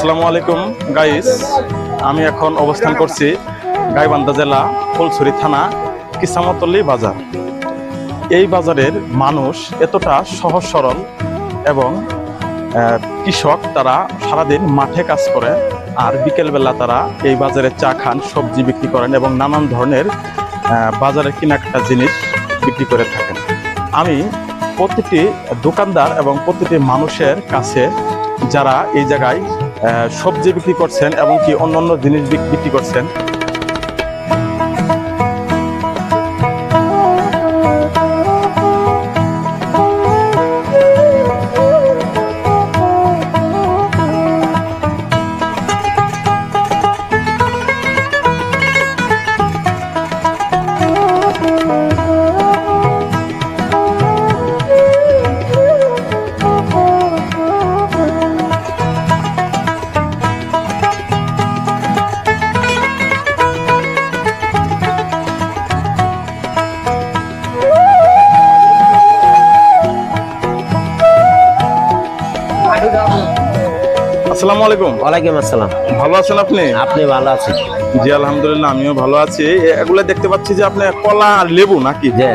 আসসালামু আলাইকুম গাইস আমি এখন অবস্থান করছি গাইবান্ধা জেলা ফুলছড়ি থানা কিসামতল্লি বাজার। এই বাজারের মানুষ এতটা সহজ সরল এবং কৃষক, তারা সারাদিন মাঠে কাজ করে আর বিকেলবেলা তারা এই বাজারে চা খান, সবজি বিক্রি করেন এবং নানান ধরনের বাজারে কেনাকাটা জিনিস বিক্রি করে থাকেন। আমি প্রতিটি দোকানদার এবং প্রতিটি মানুষের কাছে যারা এই জায়গায় সবজি বিক্রি করছেন এবং কি অন্যান্য জিনিস বিক- বিক্রি করছেন। আসসালামু আলাইকুম। ওয়ালাইকুম আসসালাম। ভালো আছেন আপনি? আপনি ভালো আছেন? জি আলহামদুলিল্লাহ আমিও ভালো আছি। এগুলো দেখতে পাচ্ছি যে আপনি কলা আর লেবু নাকি? যে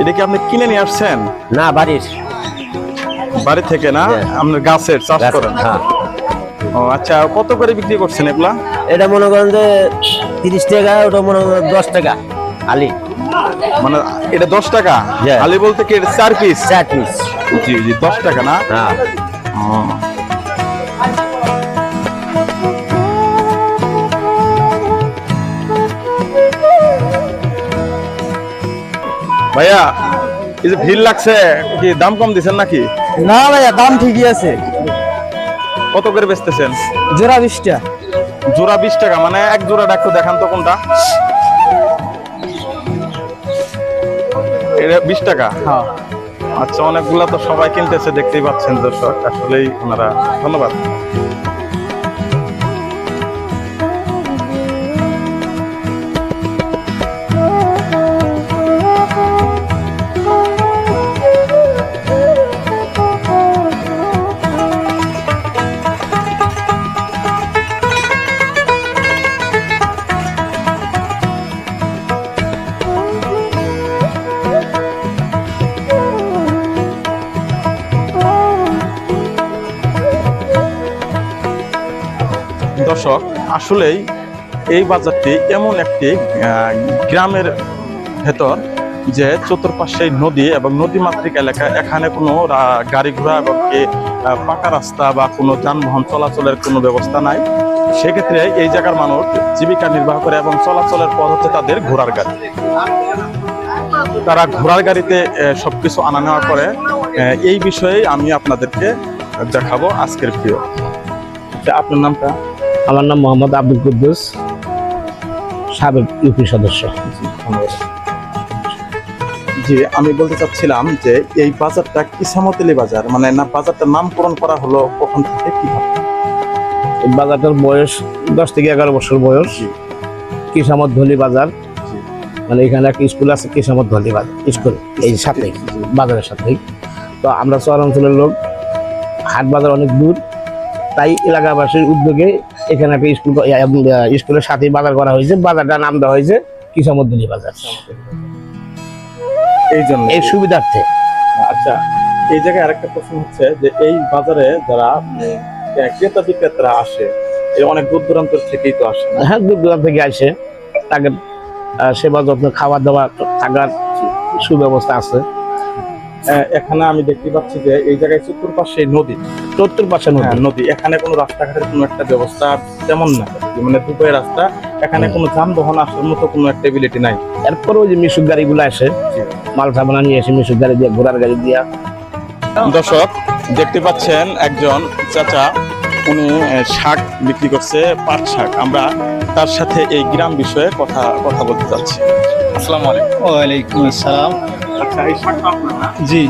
এটা কি আপনি কিনে নিয়ে আসছেন? না বাড়ির। বাড়ি থেকে না। আপনার গাছের চাষ করেন? হ্যাঁ। ও আচ্ছা কত করে বিক্রি করছেন এগুলা? এটা মনে করেন যে তিরিশ টাকা ওটা মনে করেন দশ টাকা আলি। মানে এটা দশ টাকা। আলি বলতে কি চার পিস চার পিস জি জি দশ টাকা না? হ্যাঁ। ভাইয়া এই যে ভিড় লাগছে কি দাম কম দিছেন নাকি? না ভাইয়া দাম ঠিকই আছে। কত করে বেচতেছেন? জোড়া বিশটা জোড়া বিশ টাকা মানে এক জোড়া একটু দেখান তো কোনটা। এটা বিশ টাকা? হ্যাঁ। আচ্ছা অনেকগুলা তো সবাই কিনতেছে দেখতেই পাচ্ছেন দর্শক। আসলেই ওনারা ধন্যবাদ। আসলেই এই বাজারটি এমন একটি গ্রামের ভেতর যে চতুর্পাশে নদী এবং নদীমাতৃক এলাকা এখানে কোনো গাড়ি ঘোড়া এবং পাকা রাস্তা বা কোনো যানবাহন চলাচলের কোনো ব্যবস্থা নাই। সেক্ষেত্রে এই জায়গার মানুষ জীবিকা নির্বাহ করে এবং চলাচলের পথ হচ্ছে তাদের ঘোড়ার গাড়ি। তারা ঘোড়ার গাড়িতে আহ, সবকিছু আনা নেওয়া করে। এই বিষয়ে আমি আপনাদেরকে দেখাবো আজকের প্রিয় আপনার নামটা? আমার নাম মোহাম্মদ আব্দুল কুদ্দুস সাবেক ইউপি সদস্য। জি আমি বলতে চাচ্ছিলাম যে এই বাজারটা কিসামতলি বাজার মানে না বাজারটার নামকরণ করা হলো কখন থেকে কীভাবে? এই বাজারটার বয়স দশ থেকে এগারো বছর বয়স। কিসামত ধলি বাজার। মানে এখানে একটা স্কুল আছে কিসামত ধলি বাজার স্কুল এই সাথে বাজারের সাথেই। তো আমরা শহর অঞ্চলের লোক হাট বাজার অনেক দূর। তাই এলাকাবাসীর উদ্যোগে এখানে একটা স্কুল স্কুলের সাথেই বাজার করা হয়েছে। বাজারটা নাম দেওয়া হয়েছে কিসামত ধলি বাজার। এই জন্য এই সুবিধার্থে। আচ্ছা এই জায়গায় আরেকটা প্রশ্ন হচ্ছে যে এই বাজারে যারা ক্রেতা বিক্রেতারা আসে এই অনেক দূর দূরান্ত থেকেই তো আসে হ্যাঁ দূর দূরান্ত থেকে আসে। তাকে সেবা যত্ন খাওয়া দাওয়া থাকার সুব্যবস্থা আছে। এখানে আমি দেখতে পাচ্ছি যে এই জায়গায় চতুর্পাশে নদী চতুর্পাশে নদী হ্যাঁ, নদী। এখানে কোনো রাস্তাঘাটের কোনো একটা ব্যবস্থা তেমন না। মানে দুপুরের রাস্তা এখানে কোনো যানবাহন আসার মতো কোনো একটা এবিলিটি নাই। এরপরে ওই যে মিশুক গাড়িগুলো আসে মাল সাবানা নিয়ে এসে মিশুক গাড়ি দিয়ে ঘোড়ার গাড়ি দিয়া। দর্শক দেখতে পাচ্ছেন একজন চাচা। উনি শাক বিক্রি করছে পাট শাক। আমরা তার সাথে এই গ্রাম বিষয়ে কথা কথা বলতে চাচ্ছি আসসালামু আলাইকুম। ওয়ালাইকুম আসসালাম। আচ্ছা এই শাকটা আপনার না জি।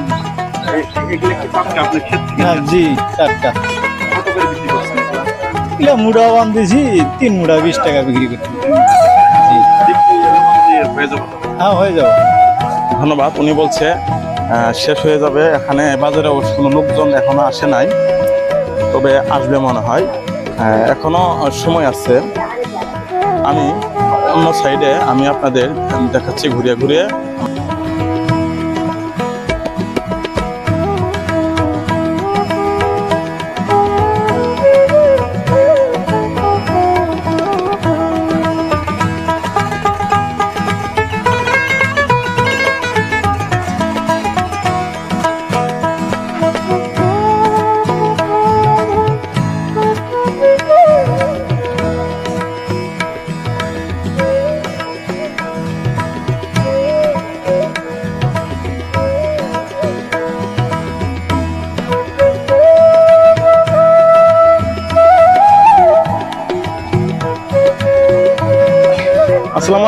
হ্যাঁ জি টাটকা এগুলো? মুড়া তিন মুড়া বিশ টাকা বিক্রি করতে হয়ে যাবে হ্যাঁ হয়ে যাব। ধন্যবাদ। উনি বলছে শেষ হয়ে যাবে। এখানে বাজারে কোনো লোকজন এখনও আসে নাই। তবে আসবে মনে হয়। এখনও সময় আছে। আমি অন্য সাইডে আমি আপনাদের দেখাচ্ছি ঘুরিয়ে ঘুরিয়ে।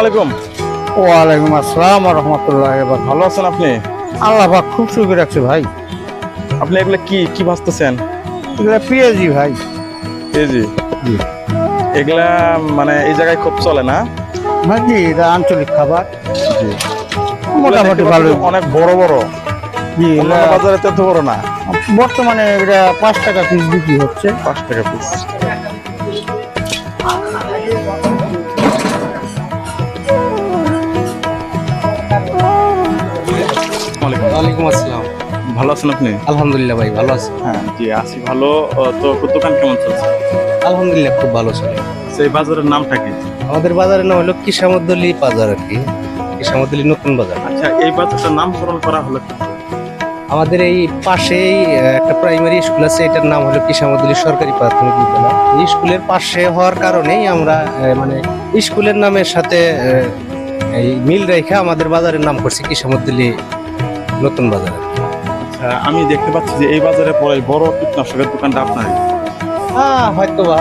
আলাইকুম। ওয়ালাইকুম আসসালাম রহমতুল্লাহ এবার ভালো আছেন আপনি? আল্লাহ পাক খুব সুখে রাখছে ভাই। আপনি এগুলো কি কি ভাজতেছেন? এগুলা পেঁয়াজি ভাই। এই জি। জি। এগুলা মানে এই জায়গায় খুব চলে না? ভাই জি এটা আঞ্চলিক খাবার। জি। মোটামুটি ভালো অনেক বড় বড়। জি বাজারে তো এত বড় না। বর্তমানে এটা পাঁচ টাকা পিস বিক্রি হচ্ছে। পাঁচ টাকা পিস ওয়ালাইকুম আসসালাম। ভালো আছেন আপনি? আলহামদুলিল্লাহ ভাই ভালো আছি। হ্যাঁ জি আছি ভালো। তো দোকান কেমন চলছে? আলহামদুলিল্লাহ খুব ভালো চলে। সেই বাজারের নামটা কি? আমাদের বাজারের নাম হলো কিসামদ্দলি বাজার আর কি। কিসামদ্দলি নতুন বাজার। আচ্ছা এই বাজারটার নামকরণ করা হলো আমাদের এই পাশেই একটা প্রাইমারি স্কুল আছে এটার নাম হলো কিসামদ্দলি সরকারি প্রাথমিক বিদ্যালয়। এই স্কুলের পাশে হওয়ার কারণেই আমরা মানে স্কুলের নামের সাথে এই মিল রেখে আমাদের বাজারের নাম করছি কিসামদ্দলি নতুন বাজার আচ্ছা আমি দেখতে পাচ্ছি যে এই বাজারে পরে বড় কীটনাশকের দোকানটা আপনার। হ্যাঁ হয়তো বা।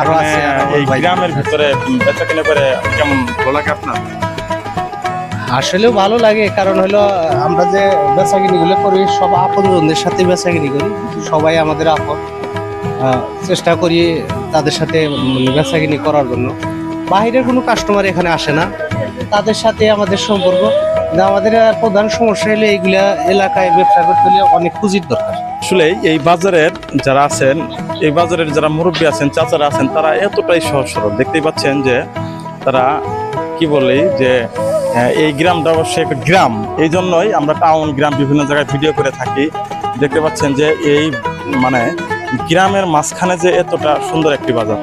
আরও মানে আছে এই গ্রামের। ভিতরে বেচা কিনে করে কেমন ভালো লাগে আপনার? আসলেও ভালো লাগে কারণ হলো আমরা যে বেচাকিনি গুলো করি সব আপনজনদের সাথে বেচাকিনি করি। সবাই আমাদের আপন। চেষ্টা করি তাদের সাথে বেচাকিনি করার জন্য। বাইরের কোনো কাস্টমার এখানে আসে না। তাদের সাথে আমাদের সম্পর্ক। আমাদের প্রধান সমস্যা হলো এইগুলা এলাকায় ব্যবসা করতে হলে অনেক পুঁজির দরকার। আসলে এই বাজারের যারা আছেন, এই বাজারের যারা মুরব্বী আছেন, চাচারা আছেন, তারা এতটাই সহজ সরল। দেখতেই পাচ্ছেন যে তারা কি বলে যে এই গ্রামটা অবশ্যই একটা গ্রাম। এই জন্যই আমরা টাউন, গ্রাম বিভিন্ন জায়গায় ভিডিও করে থাকি। দেখতে পাচ্ছেন যে এই মানে গ্রামের মাঝখানে যে এতটা সুন্দর একটি বাজার।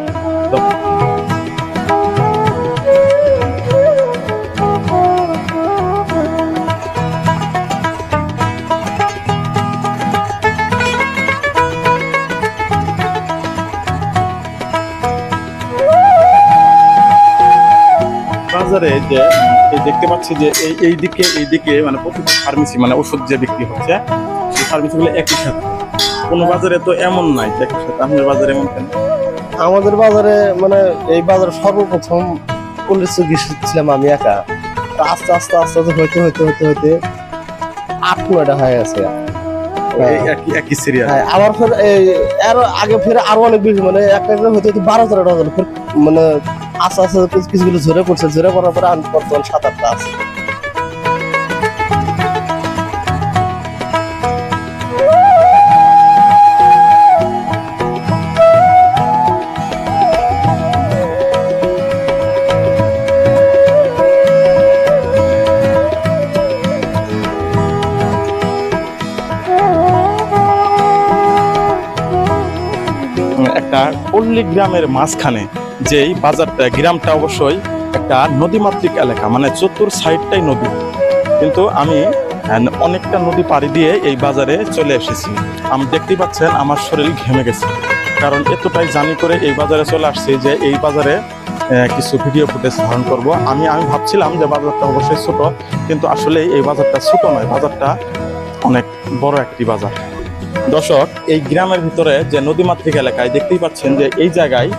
তো বাজারে যে এই দেখতে পাচ্ছি যে এই এই দিকে এই দিকে মানে প্রতিটা ফার্মেসি মানে ওষুধ যে বিক্রি হচ্ছে সেই ফার্মেসিগুলো একই সাথে। কোনো বাজারে তো এমন নাই যে একই সাথে আপনার বাজারে এমন কেন? আমাদের বাজারে মানে এই বাজারে সর্বপ্রথম পুলিশ ছিলাম আমি একা। আস্তে আস্তে আস্তে আস্তে হইতে হইতে হইতে হইতে আট নয়টা হয়ে গেছে। এই একই সিরিয়াল হ্যাঁ আবার ফের আরও আগে ফের আরও অনেক বেশি মানে একটা হইতে হইতে বারো তেরোটা মানে আস্তে আস্তে কিছু কিছু কিছু ঝরে পড়ছে। ঝরে পড়ার পরে আমি বর্তমান সাত আটটা আছে। একটা পল্লী গ্রামের মাঝখানে যেই বাজারটা, গ্রামটা অবশ্যই একটা নদীমাতৃক এলাকা মানে চতুর সাইডটাই নদী। কিন্তু আমি অনেকটা নদী পাড়ি দিয়ে এই বাজারে চলে এসেছি। আমি দেখতেই পাচ্ছেন আমার শরীর ঘেমে গেছে। কারণ এতটাই জানি করে এই বাজারে চলে আসছি যে এই বাজারে কিছু ভিডিও ফুটেজ ধারণ করব। আমি আমি ভাবছিলাম যে বাজারটা অবশ্যই ছোট, কিন্তু আসলে এই বাজারটা ছোট নয়, বাজারটা অনেক বড় একটি বাজার। দর্শক, এই গ্রামের ভিতরে যে নদীমাতৃক এলাকায় দেখতেই পাচ্ছেন যে এই জায়গায়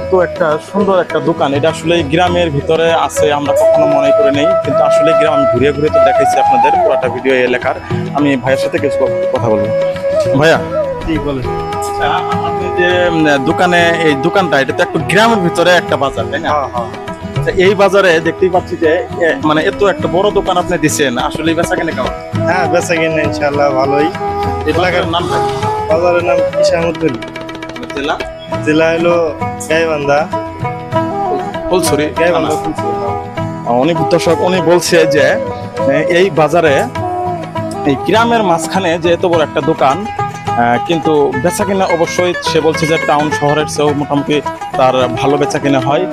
এত একটা সুন্দর একটা দোকান। এটা আসলে গ্রামের ভিতরে আছে আমরা কখনো মনে করে নেই। কিন্তু আসলে গ্রাম আমি ঘুরে ঘুরে তো দেখাইছি আপনাদের পুরাটা ভিডিও এলাকার। আমি ভাইয়ের সাথে কিছু কথা বলব। ভাইয়া? জি বলে আচ্ছা, আপনি যে দোকানে এই দোকানটা এটা তো একটু গ্রামের ভিতরে একটা বাজার তাই না? আচ্ছা, এই বাজারে দেখতেই পাচ্ছি যে মানে এত একটা বড় দোকান আপনি দিচ্ছেন আসলে বেচা কেন কেমন? হ্যাঁ বেচা কিনে ইনশাল্লাহ ভালোই। বাজারের নাম বাজারের নাম কিসামুদ্দিন জেলা? জেলা হলো গাইবান্ধা। ফুলছড়ি গাইবান্ধা। উনি দর্শক উনি বলছে যে এই বাজারে এই গ্রামের মাঝখানে যে এত বড় একটা দোকান কিন্তু বেচা কিনা অবশ্যই সে বলছে যে টাউন শহরের চেয়েও মোটামুটি তার ভালো বেচা কিনা হয়।